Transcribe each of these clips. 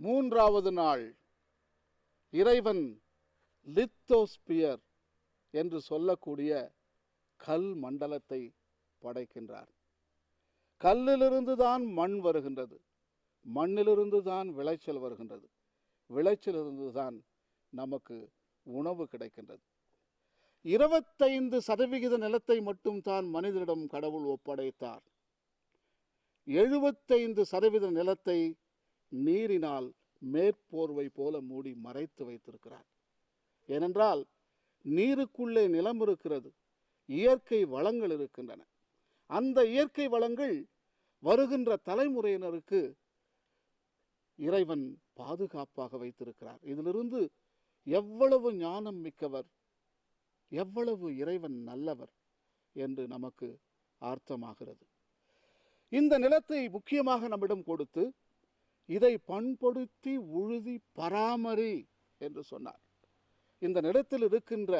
மூன்றாவது நாள் இறைவன் லித்தோஸ்பியர் என்று சொல்லக்கூடிய கல் மண்டலத்தை படைக்கின்றார். கல்லிலிருந்து தான் மண் வருகின்றது. மண்ணிலிருந்து தான் விளைச்சல் வருகின்றது. விளைச்சலிருந்து தான் நமக்கு உணவு கிடைக்கின்றது. இருபத்தைந்து சதவிகித நிலத்தை மட்டும் தான் மனிதனிடம் கடவுள் ஒப்படைத்தார். எழுபத்தைந்து சதவீத நிலத்தை நீரினால் மேற்போர்வை போல மூடி மறைத்து வைத்திருக்கிறார். ஏனென்றால் நீருக்குள்ளே நிலம் இருக்கிறது இயற்கை வளங்கள் இருக்கின்றன. அந்த இயற்கை வளங்கள் வருகின்ற தலைமுறையினருக்கு இறைவன் பாதுகாப்பாக வைத்திருக்கிறார். இதிலிருந்து எவ்வளவு ஞானம் மிக்கவர் எவ்வளவு இறைவன் நல்லவர் என்று நமக்கு அர்த்தமாகிறது. இந்த நிலத்தை முக்கியமாக நம்மிடம் கொடுத்து இதை பண்படுத்தி உழுதி பராமரி என்று சொன்னார். இந்த நிலத்தில் இருக்கின்ற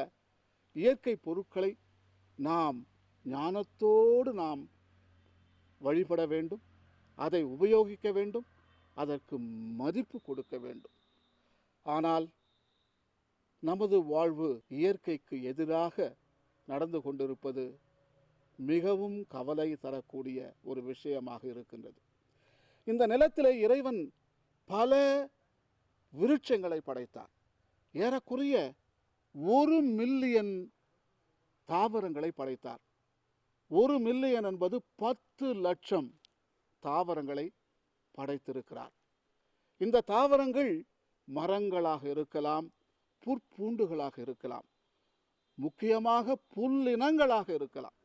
இயற்கை பொருட்களை நாம் ஞானத்தோடு நாம் வழிபட வேண்டும் அதை உபயோகிக்க வேண்டும் அதற்கு மதிப்பு கொடுக்க வேண்டும். ஆனால் நமது வாழ்வு இயற்கைக்கு எதிராக நடந்து கொண்டிருப்பது மிகவும் கவலை தரக்கூடிய ஒரு விஷயமாக இருக்கின்றது. இந்த நிலத்திலே இறைவன் பல விருட்சங்களை படைத்தார் ஏறக்குறைய ஒரு மில்லியன் தாவரங்களை படைத்தார். ஒரு மில்லியன் என்பது பத்து லட்சம் தாவரங்களை படைத்திருக்கிறார். இந்த தாவரங்கள் மரங்களாக இருக்கலாம் புற்பூண்டுகளாக இருக்கலாம் முக்கியமாக புல்லினங்களாக இருக்கலாம்.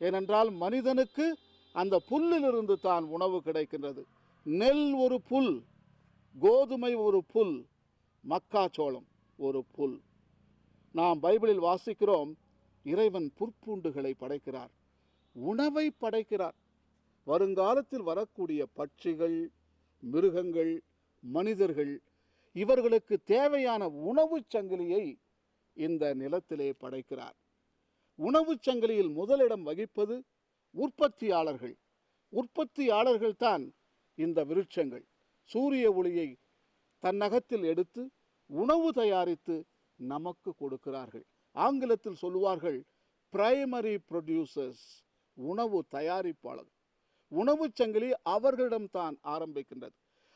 ஏனென்றால் மனிதனுக்கு அந்த புல்லிலிருந்து தான் உணவு கிடைக்கின்றது. நெல் ஒரு புல் கோதுமை ஒரு புல் மக்காச்சோளம் ஒரு புல். நாம் பைபிளில் வாசிக்கிறோம் இறைவன் புற்பூண்டுகளை படைக்கிறார் உணவை படைக்கிறார். வருங்காலத்தில் வரக்கூடிய பட்சிகள் மிருகங்கள் மனிதர்கள் இவர்களுக்கு தேவையான உணவுச் சங்கிலியை இந்த நிலத்திலே படைக்கிறார். உணவுச் சங்கிலியில் முதலிடம் வகிப்பது உற்பத்தியாளர்கள். உற்பத்தியாளர்கள் தான் இந்த விருட்சங்கள். சூரிய ஒளியை தன்னகத்தில் எடுத்து உணவு தயாரித்து நமக்கு கொடுக்கிறார்கள். ஆங்கிலத்தில் சொல்லுவார்கள் பிரைமரி ப்ரொடியூசர்ஸ் உணவு தயாரிப்பாளர். உணவுச் சங்கிலி அவர்களிடம்தான் ஆரம்பிக்கின்றது.